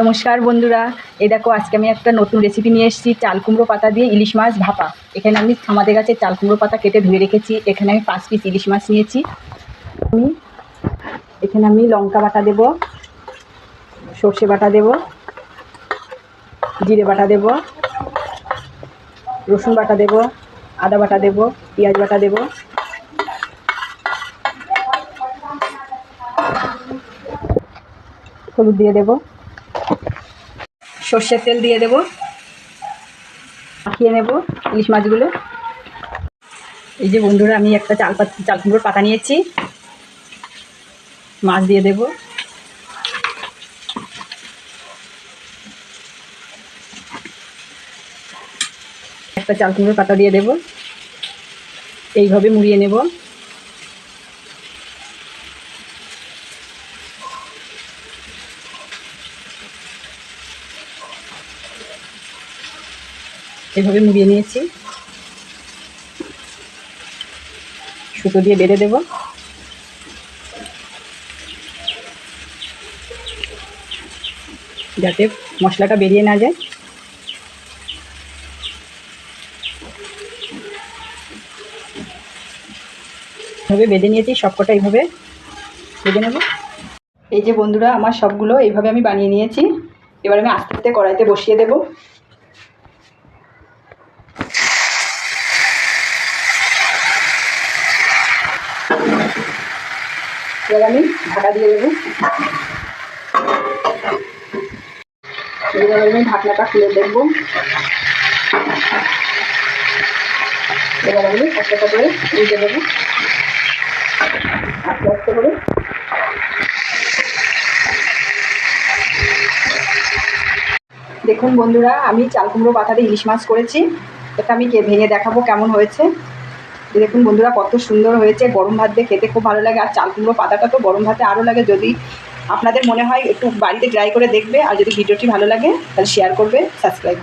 নমস্কার বন্ধুরা। এ দেখো, আজকে আমি একটা নতুন রেসিপি নিয়ে এসেছি, চাল কুমড়ো পাতা দিয়ে ইলিশ মাছ ভাপা। এখানে আমি আমাদের কাছে চাল কুমড়ো পাতা কেটে ধুয়ে রেখেছি। এখানে আমি পাঁচ পিস ইলিশ মাছ নিয়েছি। আমি এখানে আমি লঙ্কা বাটা দেব, সর্ষে বাটা দেব, জিরে বাটা দেব, রসুন বাটা দেব, আদা বাটা দেব, পেঁয়াজ বাটা দেব। হলুদ দিয়ে দেব। সর্ষের তেল দিয়ে দেব। মাখিয়ে নেব ইলিশ মাছগুলো। এই যে বন্ধুরা, আমি একটা চাল পাত চাল কুমড়োর পাতা নিয়েছি। মাছ দিয়ে দেব। একটা চাল কুমড়োর পাতা দিয়ে দেব। এইভাবে মুড়িয়ে নেব। এভাবে মুড়িয়ে নিয়েছি। সুতো দিয়ে বেঁধে দেব। যাতে মশলাটা বেরিয়ে না যায়। এভাবে বেঁধে নিয়েছি, সবকটা এইভাবে বেঁধে নেব। এই যে বন্ধুরা, আমার সবগুলো এইভাবে আমি বানিয়ে নিয়েছি। এবার আমি আস্তে আস্তে কড়াইতে বসিয়ে দেবো। এবার আমি ঢাকা দিয়ে দেবো। এবার আমি ঢাকনাটা খুলে দেখব। এবার আমি একটা একটা করে উল্টে দেবো। আস্তে আস্তে করে। দেখুন বন্ধুরা, আমি চাল কুমড়ো পাতাতে ইলিশ মাছ করেছি। এটা আমি ভেঙে দেখাবো কেমন হয়েছে। দেখুন বন্ধুরা, কত সুন্দর হয়েছে। গরম ভাত দিয়ে খেতে খুব ভালো লাগে। আর চাল কুমড়ো পাতাটা তো গরম ভাতে আরও লাগে। যদি আপনাদের মনে হয় একটু বাড়িতে ট্রাই করে দেখবে। আর যদি ভিডিওটি ভালো লাগে, তাহলে শেয়ার করবে সাবস্ক্রাইব